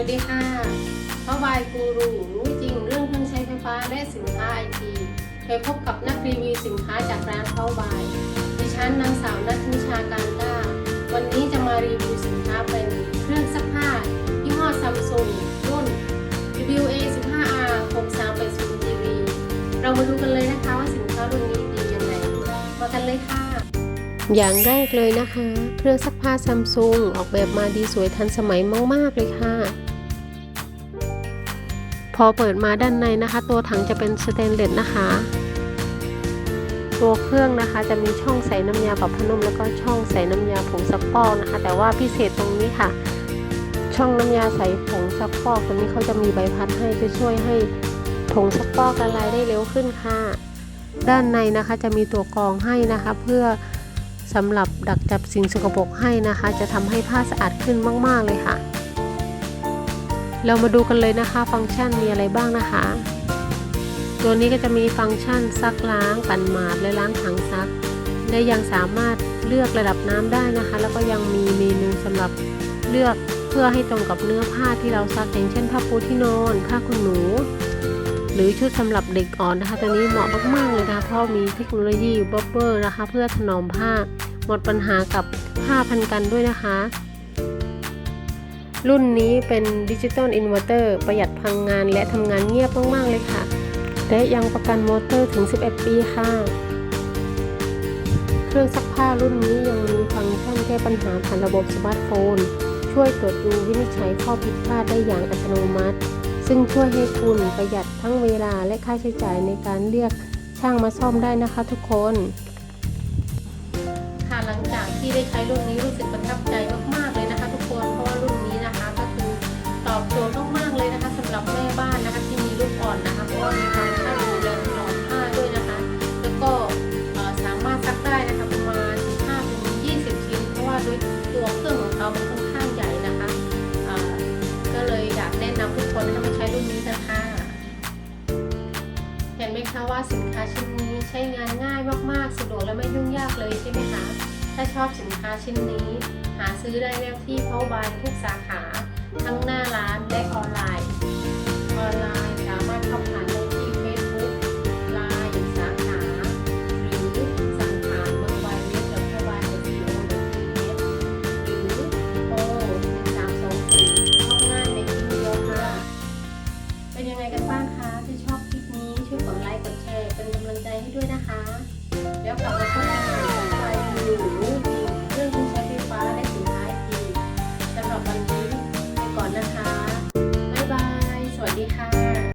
วัสดีค่ะพ่อบายกูรูรู้จริงเรื่องเครื่องใช้ไฟฟ้าและสินค้าไอทีไปพบกับนักรีวิวสินค้าจากร้านพ่อบายดิฉันนางสาวนัทนิชาการกล้า วันนี้จะมารีวิวสินค้าเป็นเครื่องซักผ้ายี่ห้อซัมซุงรุ่น WA15R 6380 TV เรามาดูกันเลยนะคะว่าสินค้ารุ่นนี้ดียังไง มากันเลยค่ะอย่างแรกเลยนะคะ เครื่องซักผ้าซัมซุงออกแบบมาดีสวยทันสมัยมาก ๆ เลยค่ะ พอเปิดมาด้านในนะคะ ตัวถังจะเป็นสเตนเลสนะคะ ตัวเครื่องนะคะจะมีช่องใส่น้ำยาปรับผ้านุ่มแล้วก็ช่องใส่น้ำยาผงซักฟอกนะคะ แต่ว่าพิเศษตรงนี้ค่ะ ช่องน้ำยาใส่ผงซักฟอกตรงนี้เขาจะมีใบพัดให้จะช่วยให้ผงซักฟอกละลายได้เร็วขึ้นค่ะ ด้านในนะคะจะมีตัวกรองให้นะคะ เพื่อสำหรับดักจับสิ่งสกปรกให้นะคะ จะทำให้ผ้าสะอาดขึ้นมาก ๆ เลยค่ะ เรามาดูกันเลยนะคะ ฟังก์ชันมีอะไรบ้างนะคะ ตัวนี้ก็จะมีฟังก์ชันซักล้างปั่นหมาดและล้างถังซัก และยังสามารถเลือกระดับน้ำได้นะคะ แล้วก็ยังมีเมนูสำหรับเลือกเพื่อให้ตรงกับเนื้อผ้าที่เราซักอย่างเช่นผ้าปูที่นอนผ้าขนหนู หรือชุดสำหรับเด็กอ่อนนะคะ ตัวนี้เหมาะมากๆเลยนะคะเพราะมีเทคโนโลยีบ๊อบเบอร์นะคะ เพื่อถนอมผ้า หมดปัญหากับผ้าพันกันด้วยนะคะ รุ่นนี้เป็นดิจิตอลอินเวอร์เตอร์ประหยัดพลังงานและทำงานเงียบมากๆเลยค่ะ และยังประกันมอเตอร์ถึง 11 ปีค่ะ เครื่องซักผ้ารุ่นนี้ยังมีฟังก์ชันแก้ปัญหาผ่านระบบสมาร์ทโฟน ช่วยตรวจดูวินิจฉัยข้อผิดพลาดได้อย่างอัตโนมัติ ซึ่งช่วยให้คุณประหยัดทั้งเวลาและค่าใช้จ่ายในการเรียกช่างมาซ่อมได้นะคะทุกคน ค่ะหลังจากที่ได้ใช้รุ่นนี้รู้สึกประทับใจ ตัวเครื่องของเขามันค่อนข้างใหญ่นะคะก็เลยอยากแนะนำทุกคนให้มาใช้รุ่นนี้กันค่ะเห็นไหมคะว่าสินค้าชิ้นนี้ใช้งานง่ายมากๆ สะดวกและไม่ยุ่งยากเลยใช่ไหมคะถ้าชอบสินค้าชิ้นนี้ หาซื้อได้แล้วที่เพาบายทุกสาขา ทั้งหน้าร้านและออนไลน์ ออนไลน์ ด้วยนะคะ แล้วกลับมาพบกัน